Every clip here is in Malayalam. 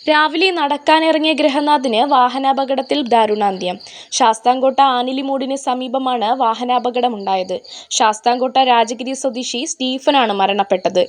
രാവിലെ നടക്കാനിറങ്ങിയ ഗൃഹനാഥിന് വാഹനാപകടത്തിൽ ദാരുണാന്ത്യം. ശാസ്താംകോട്ട ആനിലിമൂടിന് സമീപമാണ് വാഹനാപകടമുണ്ടായത്. ശാസ്താംകോട്ട രാജഗിരി സ്വദേശി സ്റ്റീഫനാണ് മരണപ്പെട്ടത്.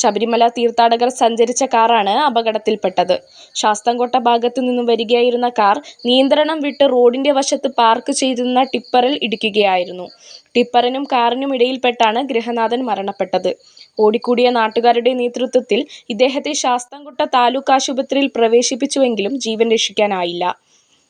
ശബരിമല തീർത്ഥാടകർ സഞ്ചരിച്ച കാറാണ് അപകടത്തിൽപ്പെട്ടത്. ശാസ്താംകോട്ട ഭാഗത്തു നിന്നും വരികയായിരുന്ന കാർ നിയന്ത്രണം വിട്ട് റോഡിന്റെ വശത്ത് പാർക്ക് ചെയ്തിരുന്ന ടിപ്പറിൽ ഇടിക്കുകയായിരുന്നു. ടിപ്പറിനും കാറിനും ഇടയിൽപ്പെട്ടാണ് ഗൃഹനാഥൻ മരണപ്പെട്ടത്. ഓടിക്കൂടിയ നാട്ടുകാരുടെ നേതൃത്വത്തിൽ ഇദ്ദേഹത്തെ ശാസ്താംകോട്ട താലൂക്ക് ആശുപത്രിയിൽ പ്രവേശിപ്പിച്ചുവെങ്കിലും ജീവൻ രക്ഷിക്കാനായില്ല.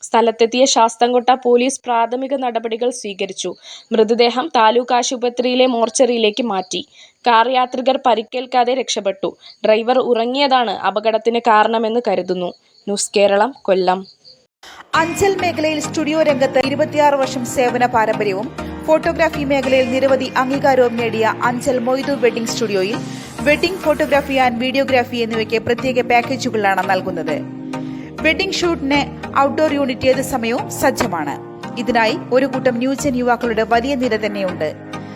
സ്ഥലത്തെത്തിയ ശാസ്താംകോട്ട പോലീസ് പ്രാഥമിക നടപടികൾ സ്വീകരിച്ചു. മൃതദേഹം താലൂക്ക് ആശുപത്രിയിലെ മോർച്ചറിയിലേക്ക് മാറ്റി. കാർ യാത്രികർ പരിക്കേൽക്കാതെ രക്ഷപ്പെട്ടു. ഡ്രൈവർ ഉറങ്ങിയതാണ് അപകടത്തിന് കാരണമെന്ന് കരുതുന്നു. ന്യൂസ് കേരളം കൊല്ലം. അഞ്ചൽ മേഖലയിൽ സ്റ്റുഡിയോ രംഗത്ത് ഇരുപത്തിയാറ് വർഷം സേവന പാരമ്പര്യവും ഫോട്ടോഗ്രാഫി മേഖലയിൽ നിരവധി അംഗീകാരവും നേടിയ അഞ്ചൽ മൊയ്തു വെഡിംഗ് സ്റ്റുഡിയോയിൽ വെഡിംഗ് ഫോട്ടോഗ്രാഫി ആൻഡ് വീഡിയോഗ്രാഫി എന്നിവയ്ക്ക് പ്രത്യേക പാക്കേജുകളാണ് നൽകുന്നത്. വെഡിംഗ് ഷൂട്ടിന് ഔട്ട്ഡോർ യൂണിറ്റ് ഏത് സമയവും സജ്ജമാണ്. ഇതിനായി ഒരു കൂട്ടം ന്യൂജൻ യുവാക്കളുടെ വലിയ നിര തന്നെയുണ്ട്.